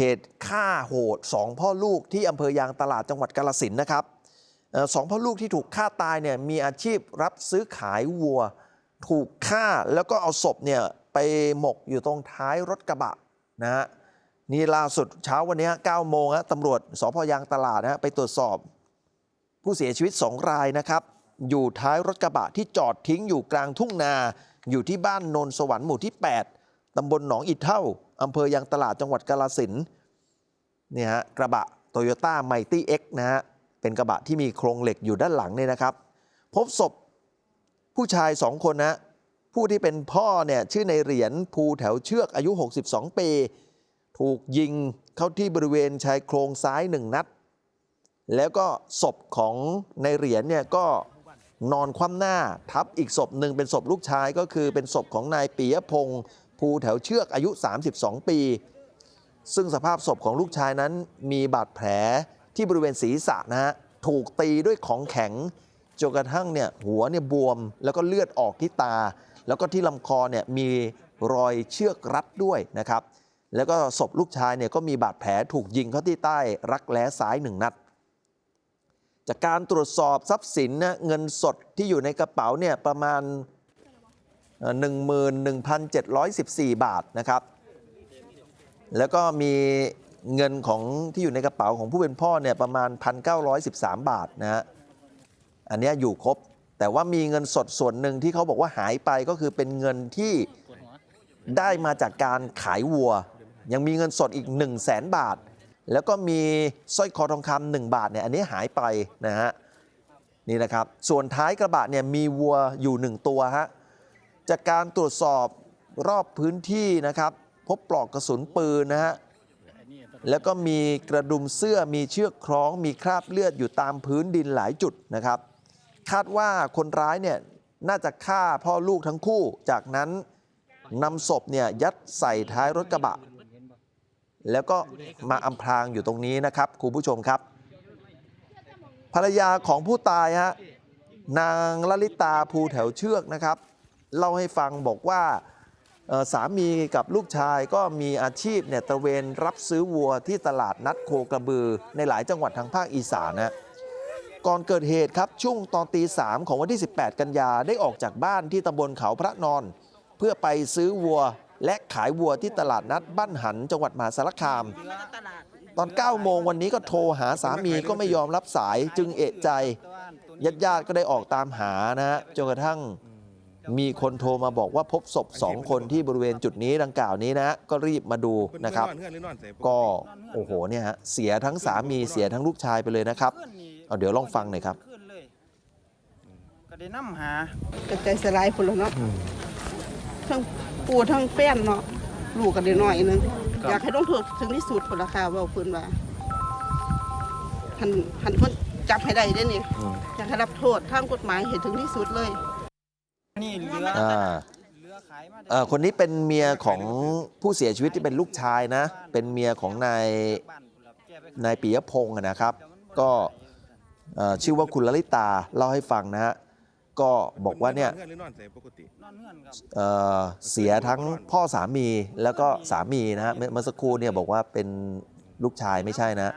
เหตุฆ่าโหดสองพ่อลูกที่อำเภอยางตลาดจังหวัดกาลสินนะครับสองพ่อลูกที่ถูกฆ่าตายเนี่ยมีอาชีพรับซื้อขายวัว ถูกฆ่าแล้วก็เอาศพเนี่ยไปหมกอยู่ตรงท้ายรถกระบะนะฮะนี่ล่าสุดเช้าวันนี้9โมงฮะตำรวจสพยางตลาดนะฮะไปตรวจสอบ ผู้เสียชีวิต 2 รายนะครับ อยู่ท้ายรถกระบะที่จอดทิ้งอยู่กลางทุ่งนา อยู่ที่บ้านโนนสวรรค์หมู่ที่ 8 ตำบลหนองอิฐเท่าอำเภอยางตลาดจังหวัดกาลสินเนี่ยฮะกระบะโตโยต้าไมตี้เอ็กนะฮะเป็นกระบะที่มีโครงเหล็กอยู่ด้านหลังเนี่ยนะครับ พบศพผู้ชายสองคนนะผู้ที่เป็นพ่อเนี่ยชื่อในเหรียญภูแถวเชือกอายุ 62 ปี ถูกยิงเข้าที่บริเวณชายโครงซ้ายหนึ่งนัด แล้วก็ศพของในเหรียญเนี่ยก็นอนคว่ำหน้าทับอีกศพหนึ่งเป็นศพลูกชายก็คือเป็นศพของนายปียพงศ์ ภูแถวเชือกอายุ 32 ปี ซึ่งสภาพศพของลูกชายนั้นมีบาดแผลที่บริเวณศีรษะนะฮะถูกตีด้วยของแข็งจนกระทั่งเนี่ยหัวเนี่ยบวมแล้วก็เลือดออกที่ตา แล้วก็ที่ลำคอเนี่ยมีรอยเชือกรัดด้วยนะครับ แล้วก็ศพลูกชายเนี่ยก็มีบาดแผลถูกยิงเข้าที่ใต้รักแร้ซ้ายหนึ่งนัด จากการตรวจสอบทรัพย์สินนะเงินสดที่อยู่ในกระเป๋าเนี่ยประมาณ 11,714 บาทนะครับ แล้วก็มีเงินของที่อยู่ในกระเป๋าของผู้เป็นพ่อเนี่ยประมาณ 1,913 บาทนะฮะ อันนี้อยู่ครบ แต่ว่ามีเงินสดส่วนหนึ่งที่เขาบอกว่าหายไปก็คือเป็นเงินที่ได้มาจากการขายวัว ยังมีเงินสดอีก 1 0 0 0 0แสนบาท แล้วก็มีสร้อยคอทองคำหนึ่งบาทเนี่ยอันนี้หายไปนะฮะนี่นะครับ ส่วนท้ายกระบะเนี่ยมีวัวอยู่ 1 ตัวฮะ จากการตรวจสอบรอบพื้นที่นะครับ พบปลอกกระสุนปืนนะฮะแล้วก็มีกระดุมเสื้อมีเชือกคล้อง มีคราบเลือดอยู่ตามพื้นดินหลายจุดนะครับ คาดว่าคนร้ายเนี่ยน่าจะฆ่าพ่อลูกทั้งคู่ จากนั้นนำศพเนี่ยยัดใส่ท้ายรถกระบะ แล้วก็มาอำพรางอยู่ตรงนี้นะครับคุณผู้ชมครับ ภรรยาของผู้ตายฮะนางลลิตาภูแถวเชือกนะครับ เล่าให้ฟังบอกว่าสามีกับลูกชายก็มีอาชีพเนี่ยตระเวนรับซื้อวัวที่ตลาดนัดโคกระบือ ในหลายจังหวัดทางภาคอีสานนะก่อนเกิดเหตุครับช่วงตอนตีสามของวันที่ 18 กันยาได้ออกจากบ้านที่ตำบลเขาพระนอน เพื่อไปซื้อวัวและขายวัวที่ตลาดนัดบ้านหัน จังหวัดมหาสารคาม ตอน 9 โมงวันนี้ก็โทรหาสามีก็ไม่ยอมรับสายจึงเอะใจญาติญาติก็ได้ออกตามหานะฮะจนกระทั่ง มีคนโทรมาบอกว่าพบศพสองคนที่บริเวณจุดนี้ดังกล่าวนี้นะฮะก็รีบมาดูนะครับ ก็โอ้โหเนี่ยฮะเสียทั้งสามีเสียทั้งลูกชายไปเลยนะครับเอาเดี๋ยวลองฟังหน่อยครับขึ้นเลยก็ได้น้ำหาก็ใจสลายพุ่นแล้วเนาะทั้งปูทั้งแป้นเนาะลูกกันได้หน่อยนึงอยากให้ต้องถูกถึงที่สุดพุ่นราคาเว่าเพิ่นว่าหันหันเพิ่นจับให้ได้เด้นี่อืมอยากให้รับโทษทางกฎหมายให้ถึงที่สุดเลย นี่เรืออ่า เรือขายมาเอ่อคนนี้เป็นเมียของผู้เสียชีวิตที่เป็นลูกชายนะ เป็นเมียของนายบ้านพุ่นล่ะแกไปนายปียพงศ์อะนะครับ ก็เอ่อชื่อว่าคุณลลิตาเล่าให้ฟังนะฮะ ก็บอกว่าเนี่ยเพื่อนหรือนอนใส่ปกตินอนเงื่อนครับเอ่อเสียทั้งพ่อสามีแล้วก็สามีนะฮะเมื่อเมื่อสักครู่เนี่ยบอกว่าเป็นลูกชายไม่ใช่นะ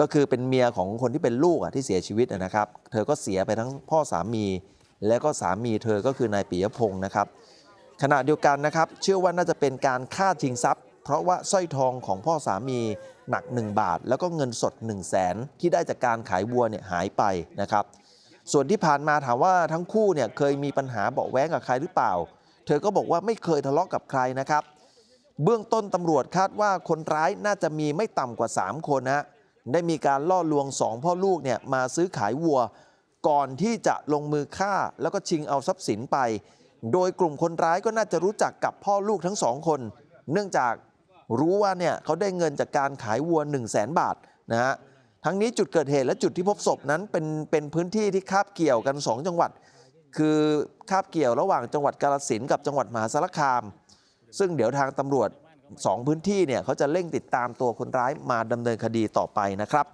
ก็คือเป็นเมียของคนที่เป็นลูกอะที่เสียชีวิตอะนะครับ เธอก็เสียไปทั้งพ่อสามี และก็สามีเธอก็คือนายปียพงศ์นะครับ ขณะเดียวกันนะครับ เชื่อว่าน่าจะเป็นการฆ่าชิงทรัพย์ เพราะว่าสร้อยทองของพ่อสามีหนัก 1 บาท แล้วก็เงินสด 1 0 0 0 0แสนที่ได้จากการขายวัวเนี่ยหายไปนะครับ ส่วนที่ผ่านมาถามว่าทั้งคู่เนี่ยเคยมีปัญหาเบาแว้งกับใครหรือเปล่า เธอก็บอกว่าไม่เคยทะเลาะกับใครนะครับเบื้องต้นตำรวจคาดว่าคนร้ายน่าจะมีไม่ต่ำกว่า 3 คนนะได้มีการล่อลวงสองพ่อลูกเนี่ยมาซื้อขายวัว ก่อนที่จะลงมือฆ่าแล้วก็ชิงเอาทรัพย์สินไป โดยกลุ่มคนร้ายก็น่าจะรู้จักกับพ่อลูกทั้งสองคน เนื่องจากรู้ว่าเนี่ยเขาได้เงินจากการขายวัว 1 0 0 0 0แสนบาทนะฮะทั้งนี้จุดเกิดเหตุและจุดที่พบศพนั้นเป็นเป็นพื้นที่ที่คาบเกี่ยวกัน 2 จังหวัด คือคาบเกี่ยวระหว่างจังหวัดกาฬสินกับจังหวัดมหาสารคาม ซึ่งเดี๋ยวทางตำรวจ 2 พื้นที่เนี่ยเขาจะเร่งติดตามตัวคนร้ายมาดำเนินคดีต่อไปนะครับ